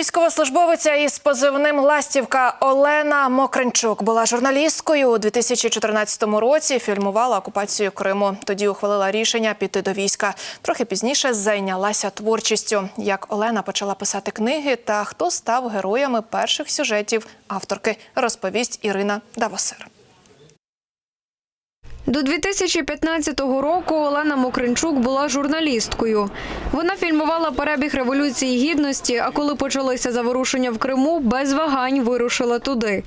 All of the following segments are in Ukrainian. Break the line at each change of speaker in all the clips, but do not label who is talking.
Військовослужбовиця із позивним Ластівка Олена Мокринчук була журналісткою у 2014 році. Фільмувала окупацію Криму. Тоді ухвалила рішення піти до війська. Трохи пізніше зайнялася творчістю. Як Олена почала писати книги та хто став героями перших сюжетів авторки, розповість Ірина Давосер.
До 2015 року Олена Мокринчук була журналісткою. Вона фільмувала перебіг революції гідності. А коли почалися заворушення в Криму, без вагань вирушила туди.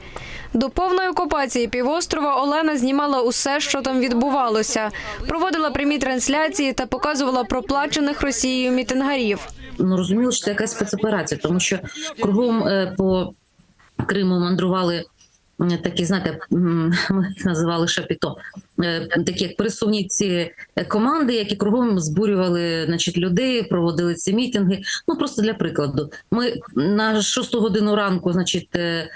До повної окупації півострова Олена знімала усе, що там відбувалося, проводила прямі трансляції та показувала проплачених Росією мітингарів.
ну розуміли, що це якась спецоперація, тому що кругом е, по Криму мандрували. Такі, знаєте, ми їх називали шапіто, е, такі як пересувні ці е, команди, які кругом збурювали значить, людей, проводили ці мітинги. Ну просто для прикладу. Ми на шосту годину ранку, значить, е,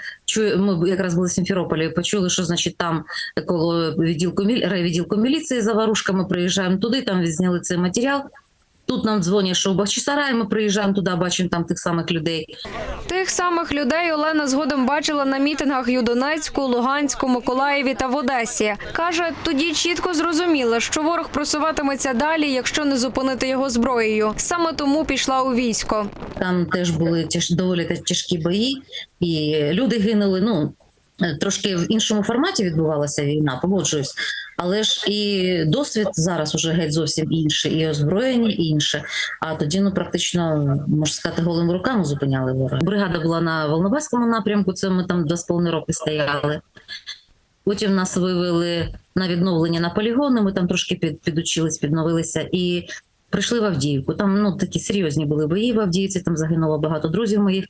ми якраз були в Сімферополі, почули, що значить там коло відділку райвідділку міліції за варушками приїжджаємо туди, там відзняли цей матеріал. Тут нам дзвонять, що в Бахчисарай ми приїжджаємо туди, бачимо там тих самих людей.
Тих самих людей Олена згодом бачила на мітингах й у Донецьку, Луганську, Миколаєві та в Одесі. Каже, тоді чітко зрозуміла, що ворог просуватиметься далі, якщо не зупинити його зброєю. Саме тому пішла у військо.
Там теж були тяж, доволі тяжкі бої, і люди гинули. Ну е, трошки в іншому форматі відбувалася війна, погоджуюсь. Але ж і досвід зараз уже геть зовсім інший, і озброєння інше. А тоді, ну практично можна сказати, голими руками зупиняли ворога. Бригада була на Волноваському напрямку. Це ми там два з половиною роки стояли. Потім нас вивели на відновлення на полігони. Ми там трошки під, підучились, підновилися і прийшли в Авдіївку. Там ну такі серйозні були бої в Авдіївці. Там загинуло багато друзів моїх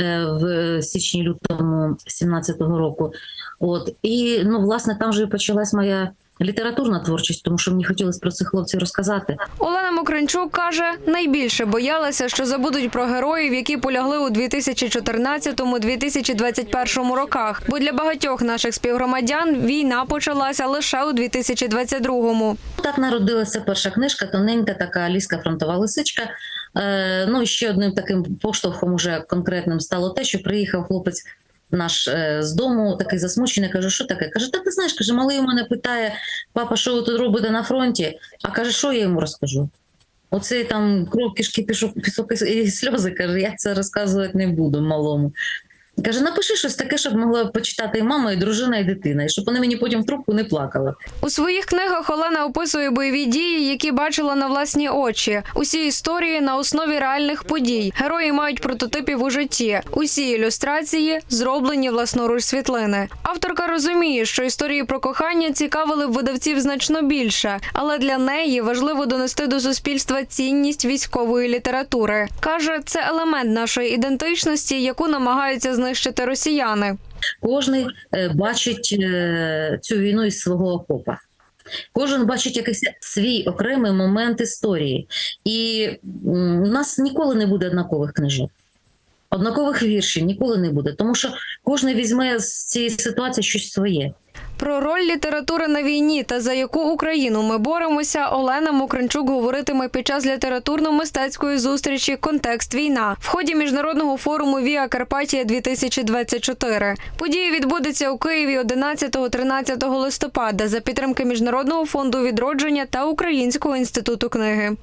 е, в січні-лютому 17-го року. От і ну, власне, там же і почалась моя літературна творчість, тому що мені хотілося про цих хлопців розказати.
Олена Мокринчук каже, найбільше боялася, що забудуть про героїв, які полягли у 2014-2021 роках. Бо для багатьох наших співгромадян війна почалася лише у 2022-му.
Так народилася перша книжка, тоненька, така ліська фронтова лисичка. Е, ну і ще одним таким поштовхом уже конкретним стало те, що приїхав хлопець наш е, з дому, такий засмучений, каже, що таке? Каже, та ти знаєш, каже, малий у мене питає, папа, що ви тут робите на фронті? А каже, що я йому розкажу? Оцей там кров, кишки, пішок, пісок і сльози, каже, я це розказувати не буду малому. Каже, напиши щось таке, щоб могла почитати і мама, і дружина, і дитина, і щоб вони мені потім в трубку не плакали.
У своїх книгах Олена описує бойові дії, які бачила на власні очі. Усі історії на основі реальних подій. Герої мають прототипів у житті. Усі ілюстрації зроблені власноруч світлини. Авторка розуміє, що історії про кохання цікавили б видавців значно більше, але для неї важливо донести до суспільства цінність військової літератури. каже, це елемент нашої ідентичності, яку намагаються знищити росіяни.
Кожний е, бачить е, цю війну із свого окопа. Кожен бачить якийсь свій окремий момент історії. І у нас ніколи не буде однакових книжок. Однакових віршів ніколи не буде, тому що кожен візьме з цієї ситуації щось своє.
Про роль літератури на війні та за яку Україну ми боремося, Олена Мокринчук говоритиме під час літературно-мистецької зустрічі Контекст війна в ході міжнародного форуму Віа Карпатія 2024 Подія відбудеться у Києві 11-13 листопада за підтримки Міжнародного фонду відродження та Українського інституту книги.